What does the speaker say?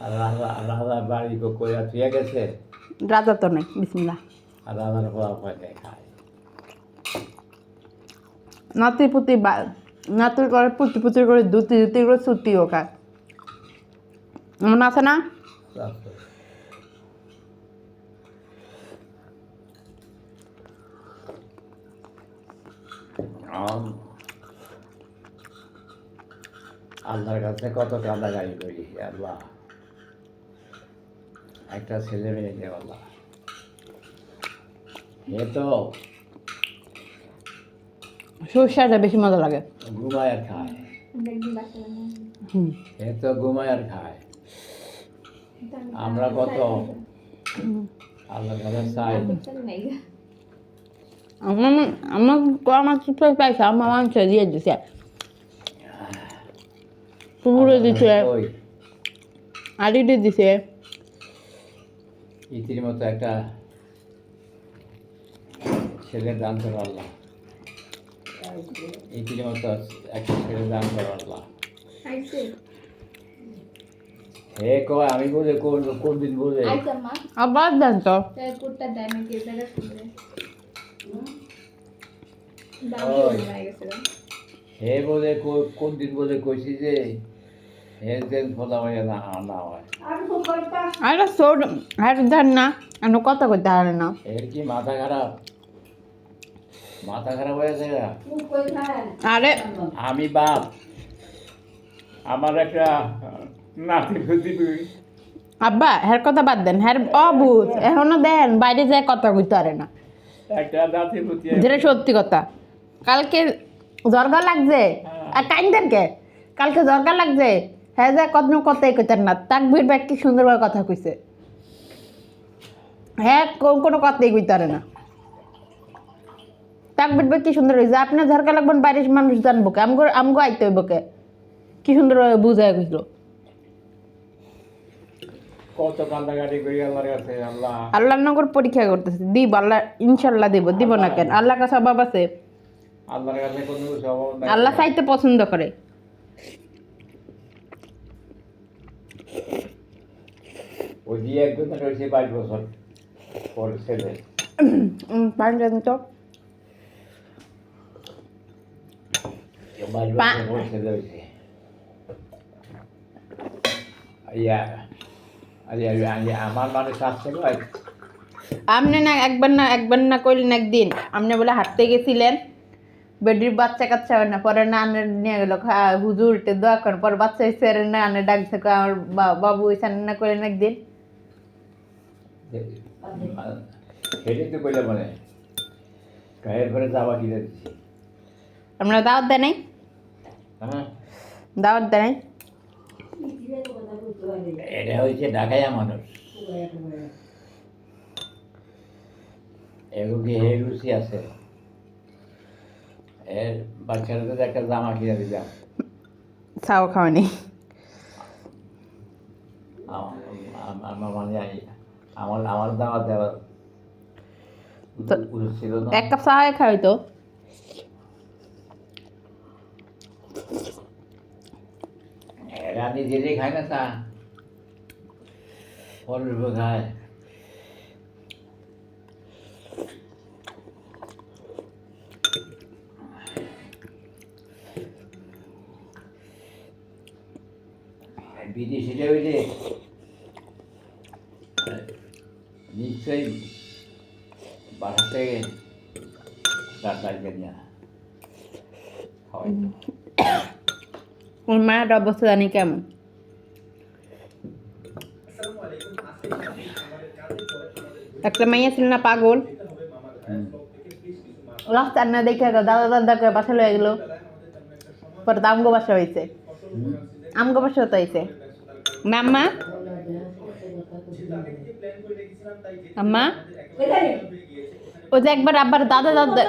রাজা রাজা বাড়ি কো কইয়া থুয়ে গেছে। রাজা তো নেই বিসমিল্লা রাজার পোলা পয়সা খায়। নাতি পুতি বা- নাতির করে পুতি পুতি করে দুতি দুতি করে সুতিও খায়। এমন আছে না? তারপর আম আল্লাহর কাছে কত কান্দা গাড়ি করি আল্লাহ। একটা ছেলে মেয়ে দে আল্লাহ। এ তো সর্ষাটা বেশি মজা লাগে। ঘুমায় আর খায়। এ তো ঘুমায় আর খায়। আমরা কত? আল্লাহর কাছে চাই। আমার আমার আমার চিপে পাইছে আমার মাংস দিয়ে দিছে। পুকুরে দিছে। দিয়ে দিছে। ইতির মতো একটা ছেলে দান করো আল্লাহ। ইতির মতো একটা ছেলে দান করো আল্লাহ। হে কয় আমি বলে কোন কোন দিন বলে? আবার দেন তো। হে বলে কো- কোন দিন বলে কইছি যে আরে সোড আর দেন না আমি কথা কইতে পারে না। এর কি মাথা খারাপ? মাথা খারাপ হয়েছে আরে আমি বাপ। আমার একটা নাতি ফুতি আব্বা হ্যার কথা বাদ দেন হ্যার অবুঝ এখনও দেন বাইরে যায় কথা কইতে পারে না। যেটা সত্যি কথা। কালকে জর্গা লাগছে। আর কাইন্দেন কে কালকে জর্গা লাগছে। হ্যাঁ যে কত কথাই কইতেন না। তাকবির ব্যাগ কি সুন্দরভাবে কথা কইছে। হ্যাঁ কোনো কথাই কইতে পারে না তাকবির ব্যাগ কি সুন্দর হয়েছে আপনি ঝরকা লাগবেন বাইরের মানুষ জানব কে? আমগো আমগো আইতে হইব কে? কি সুন্দরভাবে বুঝায় আল্লাহর আল্লাহ। নগর পরীক্ষা করতেছে। দিব আল্লাহ ইনশাল্লাহ দিব। দিব না কেন? আল্লাহ কাছে অভাব আছে। আল্লাহ চাইতে পছন্দ করে। ওই দিয়ে একজন রয়েছে বাইশ বছর পর ছেলে। উম, তো। বাইশ বছর পর ছেলে হয়েছে। ইয়া আরে আরে আরে আমার মানুষ আসছে আপনি না একবার না একবার না করলেন একদিন। আপনি বলে হাঁটতে গেছিলেন। বেডির বাচ্চা কাচ্চা হয় না পরে না আনে নিয়ে গেল হুজুর দোয়া করেন পরে বাচ্চা হয়েছে না আনে ডাকছে আমার বাবু হয়েছে না করলেন একদিন। সেটাই তো কইলে মানে? গায়ের ঘরে যাওয়া কিনে দিচ্ছি আপনারা দাওয়াত দেয় নাই। হ্যাঁ। দাওয়াত দেয় নাই। এটা হচ্ছে ঢাকাইয়া মানুষ। এগুলো কি হে রুচি আছে। এর বাচ্চাদের একটা জামা কিনে দিলাম চাও খাওয়ানি আম- আম- আমার মানে আমার আমার দাওয়া দেওয়া ছিল না। এক কাপ চা খাওয়াই তো এরা নিজেরাই খায় না ফলের উপর খায়। বিদেশিটা ওই যে নিশ্চয়ই বাসা থেকে নিয়ে। হয় ওর মায়ের অবস্থা জানি কেমন? একটা মাইয়া ছিল না পাগল? রাস্তার না দেখে দাদা দাদা করে বাসা লয়ে গেলো। পরে তো আমগো বাসা হয়েছে। আমগো বাসা তো হয়েছে মাম্মা? ও যে একবার আবার দাদা দাদা